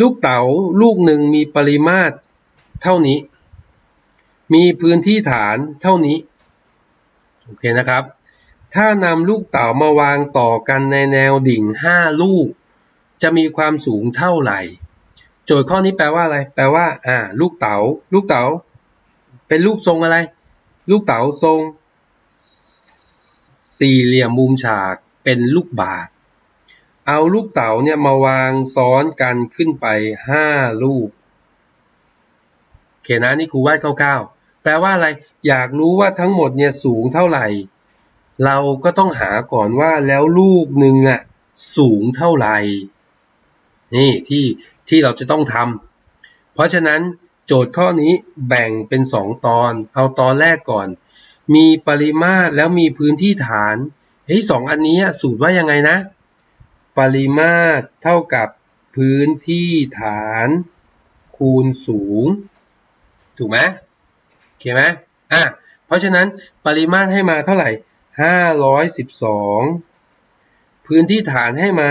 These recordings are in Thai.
ลูกเต๋าลูกหนึ่งมีปริมาตรเท่านี้ มีพื้นที่ฐานเท่านี้ โอเคนะครับ ถ้านำลูกเต๋ามาวางต่อกันในแนวดิ่ง 5 ลูก จะมีความสูงเท่าไหร่ โจทย์ข้อนี้แปลว่าอะไร แปลว่า อ่า ลูกเต๋า ลูกเต๋า เป็นรูปทรงอะไร ลูกเต๋าทรง สี่เหลี่ยมมุมฉาก เป็นลูกบาศก์ เอาลูกเต๋าเนี่ยมาวางซ้อนกันขึ้นไป5ลูกเคนะนี่ครูวาดคร่าวๆแปลว่าอะไรอยากรู้ว่าทั้งหมดเนี่ยสูงเท่าไหร่ เราก็ต้องหาก่อนว่าแล้วลูกหนึ่งอะสูงเท่าไหร่ นี่ที่ที่เราจะต้องทำเพราะฉะนั้นโจทย์ข้อนี้แบ่งเป็น2ตอน เอาตอนแรกก่อน มีปริมาตรแล้วมีพื้นที่ฐานเฮ้ยสองอันนี้สูตรว่ายังไงนะ ปริมาตรเท่ากับพื้นที่ฐานคูณสูง ถูกไหมโอเคไหมอะเพราะฉะนั้นปริมาตรให้มาเท่าไหร่ 512 พื้นที่ฐานให้มา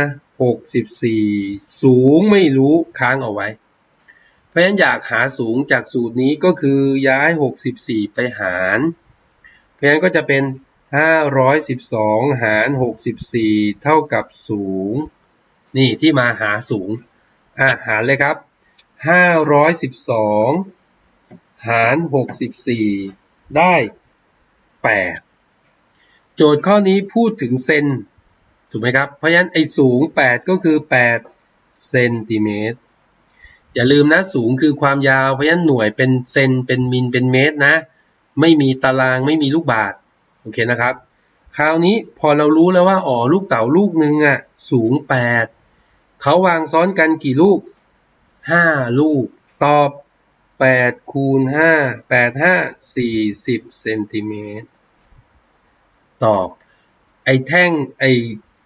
64 สูงไม่รู้ค้างเอาไว้ เพราะฉะนั้นอยากหาสูงจากสูตรนี้ก็คือย้าย 64 ไปหาร เพราะฉะนั้นก็จะเป็น 512หาร64เท่ากับสูง นี่ที่มาหาสูงอะหารเลยครับ512หาร64ได้8โจทย์ข้อนี้พูดถึงเซนถูกไหมครับ เพราะฉะนั้นไอ้สูง8ก็คือ8เซนติเมตรอย่าลืมนะสูงคือความยาวเพราะฉะนั้นหน่วยเป็นเซนเป็นมิลเป็นเมตรนะ ไม่มีตารางไม่มีลูกบาศก์ โอเคนะครับ คราวนี้พอเรารู้แล้วว่าอ๋อลูกเต๋าลูกหนึ่งอะสูง 8เขาวางซ้อนกันกี่ลูก 5 ลูก ตอบ 8 คูณ 5 8 5 40เซนติเมตรตอบ ไอ้แท่งไอ้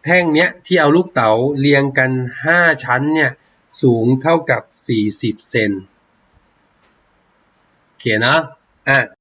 แท่งเนี้ยที่เอาลูกเต๋าเรียงกัน 5 ชั้นเนี่ยสูงเท่ากับ 40 เซนโอเคนะอะ